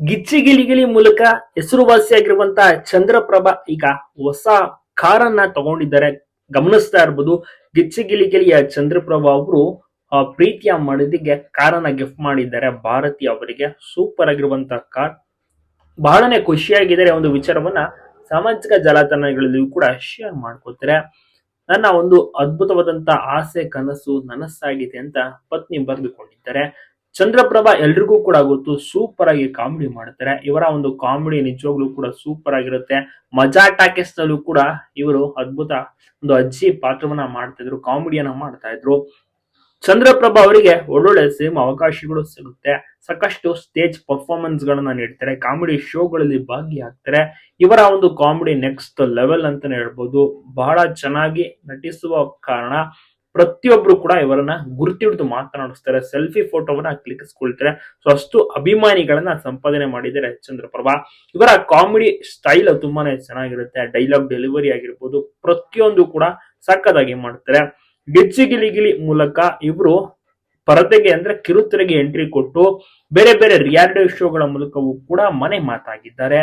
ಗಿಚ್ಚಿ ಗಿಲಿಗಿಲಿ ಮೂಲಕ ಹೆಸರುವಾಸಿಯಾಗಿರುವಂತಹ ಚಂದ್ರಪ್ರಭಾ ಈಗ ಹೊಸ ಕಾರನ್ನ ತಗೊಂಡಿದ್ದಾರೆ. ಗಮನಿಸ್ತಾ ಇರ್ಬೋದು, ಗಿಚ್ಚಿ ಗಿಲಿಗಿಲಿಯ ಚಂದ್ರಪ್ರಭಾ ಅವರು ಪ್ರೀತಿಯ ಮಡದಿಗೆ ಕಾರನ್ನ ಗಿಫ್ಟ್ ಮಾಡಿದ್ದಾರೆ. ಭಾರತಿ ಅವರಿಗೆ ಸೂಪರ್ ಆಗಿರುವಂತಹ ಕಾರ್. ಬಹಳನೇ ಖುಷಿಯಾಗಿದ್ದಾರೆ ಒಂದು ವಿಚಾರವನ್ನ ಸಾಮಾಜಿಕ ಜಾಲತಾಣಗಳಲ್ಲಿಯೂ ಕೂಡ ಶೇರ್ ಮಾಡ್ಕೋತಾರೆ ನನ್ನ ಒಂದು ಅದ್ಭುತವಾದಂತ ಆಸೆ, ಕನಸು, ನನಸಾಗಿದೆ ಅಂತ ಪತ್ನಿ ಬರೆದುಕೊಂಡಿದ್ದಾರೆ. ಚಂದ್ರಪ್ರಭಾ ಎಲ್ರಿಗೂ ಕೂಡ ಗೊತ್ತು ಸೂಪರ್ ಆಗಿ ಕಾಮಿಡಿ ಮಾಡ್ತಾರೆ. ಇವರ ಒಂದು ಕಾಮಿಡಿ ನಿಜವಾಗ್ಲೂ ಕೂಡ ಸೂಪರ್ ಆಗಿರುತ್ತೆ. ಮಜಾ ಟಾಕೀಸ್ ನಲ್ಲೂ ಕೂಡ ಇವರು ಅದ್ಭುತ ಒಂದು ಅಜ್ಜಿ ಪಾತ್ರವನ್ನ ಮಾಡ್ತಾ ಇದ್ರು ಕಾಮಿಡಿಯನ್ನ ಮಾಡ್ತಾ ಇದ್ರು. ಚಂದ್ರಪ್ರಭಾ ಅವರಿಗೆ ಒಳ್ಳೊಳ್ಳೆ ಸಿನಿಮಾ ಅವಕಾಶಗಳು ಸಿಗುತ್ತೆ. ಸಾಕಷ್ಟು ಸ್ಟೇಜ್ ಪರ್ಫಾರ್ಮೆನ್ಸ್ ಗಳನ್ನ ನೀಡ್ತಾರೆ ಕಾಮಿಡಿ ಶೋಗಳಲ್ಲಿ ಭಾಗಿಯಾಗ್ತಾರೆ. ಇವರ ಒಂದು ಕಾಮಿಡಿ ನೆಕ್ಸ್ಟ್ ಲೆವೆಲ್ ಅಂತಾನೆ ಹೇಳ್ಬೋದು. ಬಹಳ ಚೆನ್ನಾಗಿ ನಟಿಸುವ ಕಾರಣ ಪ್ರತಿಯೊಬ್ರು ಕೂಡ ಇವರನ್ನ ಗುರುತಿಡಿದು ಮಾತನಾಡಿಸ್ತಾರೆ, ಸೆಲ್ಫಿ ಫೋಟೋವನ್ನ ಕ್ಲಿಕ್ಸ್ಕೊಳ್ತಾರೆ. ಸೊ ಅಷ್ಟು ಅಭಿಮಾನಿಗಳನ್ನ ಸಂಪಾದನೆ ಮಾಡಿದ್ದಾರೆ ಚಂದ್ರಪ್ರಭಾ ಇವರ ಕಾಮಿಡಿ ಸ್ಟೈಲ್ ತುಂಬಾನೇ ಚೆನ್ನಾಗಿರುತ್ತೆ. ಡೈಲಾಗ್ ಡೆಲಿವರಿ ಆಗಿರ್ಬೋದು, ಪ್ರತಿಯೊಂದು ಕೂಡ ಸಕ್ಕದಾಗಿ ಮಾಡ್ತಾರೆ. ಗಿಚ್ಚಿ ಗಿಲಿ ಗಿಲಿ ಮೂಲಕ ಇವರು ಪರದೆಗೆ ಅಂದ್ರೆ ಕಿರುತೆರೆಗೆ ಎಂಟ್ರಿ ಕೊಟ್ಟು, ಬೇರೆ ಬೇರೆ ರಿಯಾಲಿಟಿ ಶೋಗಳ ಮೂಲಕವೂ ಕೂಡ ಮನೆ ಮಾತಾಗಿದ್ದಾರೆ.